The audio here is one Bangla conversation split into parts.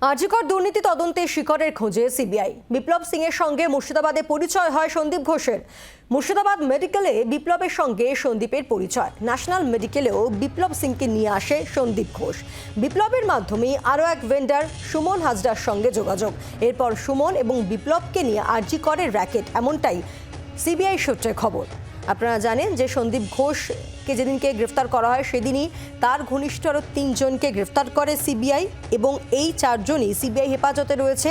আর্যিকর দুর্নীতি তদন্তে শিকরের খোঁজে সিবিআই। বিপ্লব সিং এর সঙ্গে মুর্শিদাবাদে পরিচয় হয় সন্দীপ ঘোষের। মুর্শিদাবাদ মেডিকেলে বিপ্লবের সঙ্গে সন্দীপের পরিচয়। ন্যাশনাল মেডিকেলেও বিপ্লব সিংকে নিয়ে আসে সন্দীপ ঘোষ। বিপ্লবের মাধ্যমেই আরও এক ভেন্ডার সুমন হাজরার সঙ্গে যোগাযোগ। এরপর সুমন এবং বিপ্লবকে নিয়ে আর্যিকরের র্যাকেট এমনটাই সিবিআই সূত্রে খবর। আপনারা জানেন যে সন্দীপ ঘোষকে যেদিনকে গ্রেফতার করা হয় সেদিনই তার ঘনিষ্ঠ আরও তিনজনকে গ্রেফতার করে সিবিআই এবং এই চারজনই সিবিআই হেফাজতে রয়েছে।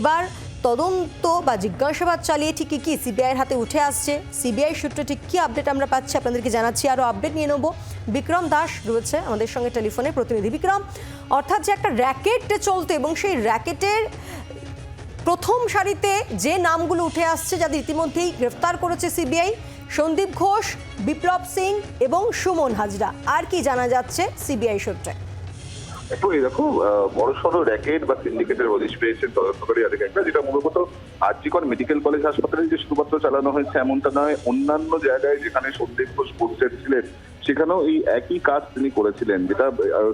এবার তদন্ত বা জিজ্ঞাসাবাদ চালিয়ে ঠিক কি সিবিআইয়ের হাতে উঠে আসছে? সিবিআই সূত্রে ঠিক কী আপডেট আমরা পাচ্ছি আপনাদেরকে জানাচ্ছি আরও আপডেট নিয়ে নেব। বিক্রম দাস রয়েছে আমাদের সঙ্গে টেলিফোনে, প্রতিনিধি বিক্রম। অর্থাৎ যে একটা র্যাকেট চলতো এবং সেই র্যাকেটের প্রথম সারিতে যে নামগুলো উঠে আসছে, যাদের ইতিমধ্যেই গ্রেফতার করেছে সিবিআই সন্দীপ ঘোষ, বিপ্লব সিং এবং সুমন হাজরা। আর কি জানা যাচ্ছে সিবিআই সূত্রে? একটু দেখো বড় সড়ো র্যাকেট বা সিন্ডিকেটের হদিশ পেয়েছে তদন্তকারী আধিকারিকরা যেটা মূলত আর্জিকর মেডিকেল কলেজ হাসপাতালে যে শুধুমাত্র চালানো হয়েছে, এমনটা নয়, অন্যান্য জায়গায় যেখানে সন্দীপ ঘোষ পৌঁছেছিলেন ছিলেন সেখানেও এই একই কাজ তিনি করেছিলেন, যেটা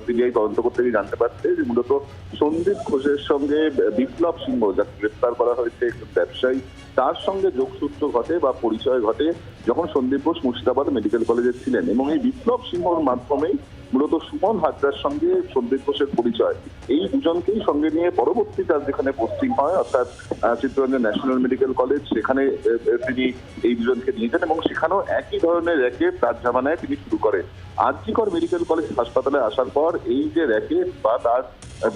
সিবিআই তদন্ত করতে গিয়ে জানতে পারছে যে মূলত সন্দীপ ঘোষের সঙ্গে বিপ্লব সিংহ, যাকে গ্রেফতার করা হয়েছে একজন ব্যবসায়ী, তার সঙ্গে যোগসূত্র ঘটে বা পরিচয় ঘটে যখন সন্দীপ ঘোষ মুর্শিদাবাদ মেডিকেল কলেজে ছিলেন। এবং এই বিপ্লব সিংহর মাধ্যমেই মূলত সুমন হাজরার সঙ্গে সন্দীপ ঘোষের পরিচয়। এই দুজনকেই সঙ্গে নিয়ে পরবর্তী তার যেখানে পোস্টিং হয়, অর্থাৎ চিত্তরঞ্জন ন্যাশনাল মেডিকেল কলেজ, সেখানে তিনি এই দুজনকে নিয়ে যান এবং সেখানেও একই ধরনের র্যাকে তার জামানায় তিনি শুরু করেন। আর্যিকর মেডিকেল কলেজ হাসপাতালে আসার পর এই যে র‍্যাকে বা তার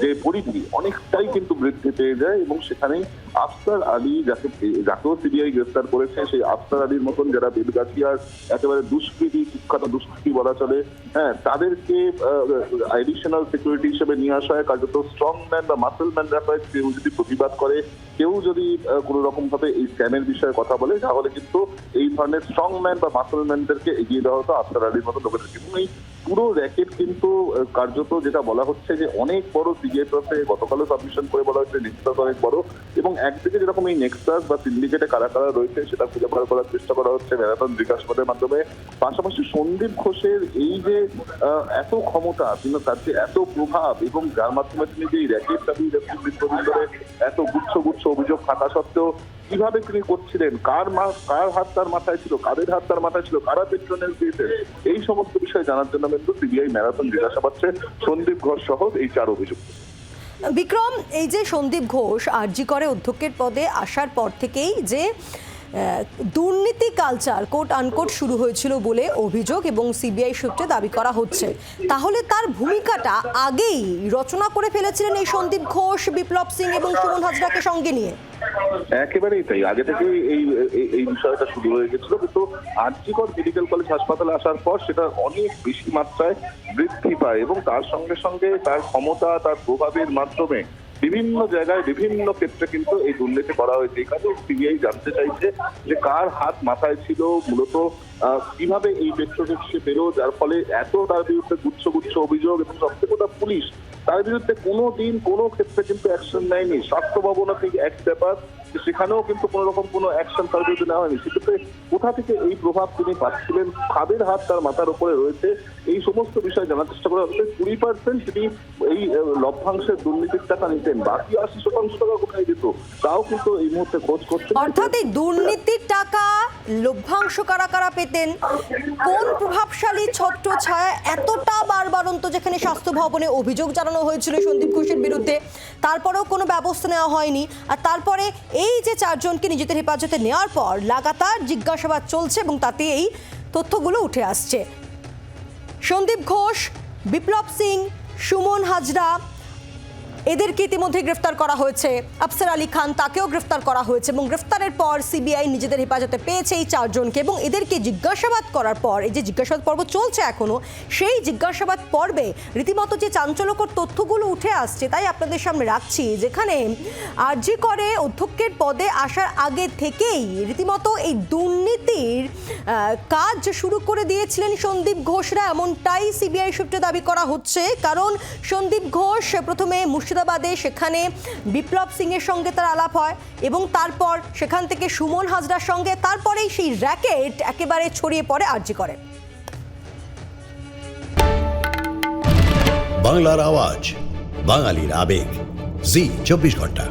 যে পরিধি, অনেকটাই কিন্তু বৃদ্ধি পেয়ে যায় এবং সেখানেই আফসার আলী যাকে, যাকেও সিবিআই গ্রেফতার করেছে, সেই আফসার আলীর মতন যারা বেলগাছিয়ার একেবারে দুষ্কৃতি, কুখ্যাত দুষ্কৃতি বলা চলে হ্যাঁ তাদেরকে অ্যাডিশনাল সিকিউরিটি হিসেবে নিয়ে আসা হয়। কার্যত স্ট্রং ম্যান বা মাসেল ম্যান রাখা হয় কেউ যদি প্রতিবাদ করে, কেউ যদি কোনো রকম ভাবে এই স্ক্যামের বিষয়ে কথা বলে, তাহলে কিন্তু এই ধরনের স্ট্রং ম্যান বা মাসেল ম্যানদেরকে এগিয়ে দেওয়া হতো আফসার আলীর মতো লোকেদেরকে এবং এই পুরো র্যাকেট কিন্তু কার্যত যেটা বলা হচ্ছে যে অনেক বড় সিজিএফএ গতকালও সাবমিশন করে বলা হচ্ছে নেক্সাস অনেক বড় এবং একদিকে যেরকম এই নেক্সাস বা সিন্ডিকেটে কারা কারা রয়েছে সেটা খুঁজে বার করার চেষ্টা করা হচ্ছে ম্যারাথন জিজ্ঞাসাবাদের মাধ্যমে। পাশাপাশি সন্দীপ ঘোষের এই যে এত ক্ষমতা কিন্তু তার যে এত প্রভাব এবং যার মাধ্যমে তিনি যে র্যাকেট ধরে এত গুচ্ছ গুচ্ছ অভিযোগ থাকা সত্ত্বেও কীভাবে তিনি করছিলেন? কার কার হাত তার মাথায় ছিল? কাদের হাত তার মাথায় ছিল? কারা পেট্রোনেস দিয়েছে? এই সমস্ত বিষয় জানার জন্য কিন্তু সিবিআই ম্যারাথন জিজ্ঞাসা পাচ্ছে সন্দীপ ঘোষ সহ এই চার অভিযুক্ত। বিক্রম, এই যে সন্দীপ ঘোষ আরজি করে অধ্যক্ষের পদে আসার পর থেকেই যে দুর্নীতি কালচার কোট আনকোট শুরু হয়েছিল বলে অভিযোগ এবং সিবিআই সূত্রে দাবি করা হচ্ছে। তাহলে তার ভূমিকাটা আগেই রচনা করে ফেলেছিলেন এই সন্দীপ ঘোষ, বিপ্লব সিং এবং সুমন হাজরাকে সঙ্গে নিয়ে। একেবারেই তাই। আগে থেকে এই, এই- বিষয়টা শুরু হয়ে গেছিল, কিন্তু আর্জিকর মেডিকেল কলেজ হাসপাতালে আসার পর সেটা অনেক বেশি মাত্রায় বৃদ্ধি পায় এবং তার সঙ্গে সঙ্গে তার ক্ষমতা, তার প্রভাবের মাধ্যমে বিভিন্ন জায়গায় বিভিন্ন ক্ষেত্রে কিন্তু এই দুর্নীতি করা হয়েছে। এই কাজে সিবিআই জানতে চাইছে যে কার হাত মাথায় ছিল, মূলত কীভাবে এই পেট্রোটেক সে বেরো যার ফলে এত তার বিরুদ্ধে গুচ্ছ গুচ্ছ অভিযোগ এবং সবচেয়ে কথা পুলিশ, তার বিরুদ্ধে কোনো দিন কোনো ক্ষেত্রে কিন্তু অ্যাকশন নেয়নি। স্বাস্থ্য ভবনা থেকে এক ব্যাপার সেখানেও কিন্তু কোনো রকম কোনো অ্যাকশন তার বিরুদ্ধে নেওয়া হয়নি। সেক্ষেত্রে কোথা থেকে এই প্রভাব তিনি পাচ্ছিলেন? কাদের হাত তার মাথার উপরে রয়েছে। এই সমস্ত বিষয় জানার চেষ্টা করা হচ্ছে। কুড়ি পার্সেন্ট তিনি এই লভ্যাংশের দুর্নীতির টাকা নিতেন। বাকি আশি শতাংশ টাকা কোথায় যেত, তাও কিন্তু এই মুহূর্তে খোঁজ করছে অর্থাৎ এই দুর্নীতির টাকা লভ্যাংশ কারা কারা পেতেন? কোন প্রভাবশালী ছত্র ছায়া এতটা বারবারন্ত যেখানে স্বাস্থ্য ভবনে অভিযোগ জানানো হয়েছিল সন্দীপ ঘোষের বিরুদ্ধে? তারপরেও কোনো ব্যবস্থা নেওয়া হয়নি। আর তারপরে এই যে চারজনকে নিজেদের হেফাজতে নেওয়ার পর লাগাতার জিজ্ঞাসাবাদ চলছে এবং তাতে এই তথ্যগুলো উঠে আসছে। সন্দীপ ঘোষ, বিপ্লব সিং, সুমন হাজরা এদেরকে ইতিমধ্যে গ্রেফতার করা হয়েছে। আফসার আলী খান তাকেও গ্রেফতার করা হয়েছে এবং গ্রেফতারের পর সিবিআই নিজেদের হেফাজতে পেয়েছে এই চারজনকে এবং এদেরকে জিজ্ঞাসাবাদ করার পর, এই যে জিজ্ঞাসাবাদ পর্ব চলছে এখনও সেই জিজ্ঞাসাবাদ পর্বে রীতিমতো যে চাঞ্চল্যকর তথ্যগুলো উঠে আসছে তাই আপনাদের সামনে রাখছি, যেখানে আরজি করে অধ্যক্ষের পদে আসার আগে থেকেই রীতিমতো এই দুর্নীতির কাজ শুরু করে দিয়েছিলেন সন্দীপ ঘোষরা। এমনটাই সিবিআই সূত্রে দাবি করা হচ্ছে, কারণ সন্দীপ ঘোষ প্রথমে মুর্শিদাবাদে সেখানে বিপ্লব সিং এর সঙ্গে তার আলাপ হয় এবং তারপর সেখান থেকে সুমন হাজরার সঙ্গে তারপরেই সেই র্যাকেট একেবারে ছড়িয়ে পড়ে আরজি করে। বাংলার আওয়াজ, বাঙালির আবেগ। জি, চব্বিশ ঘণ্টা।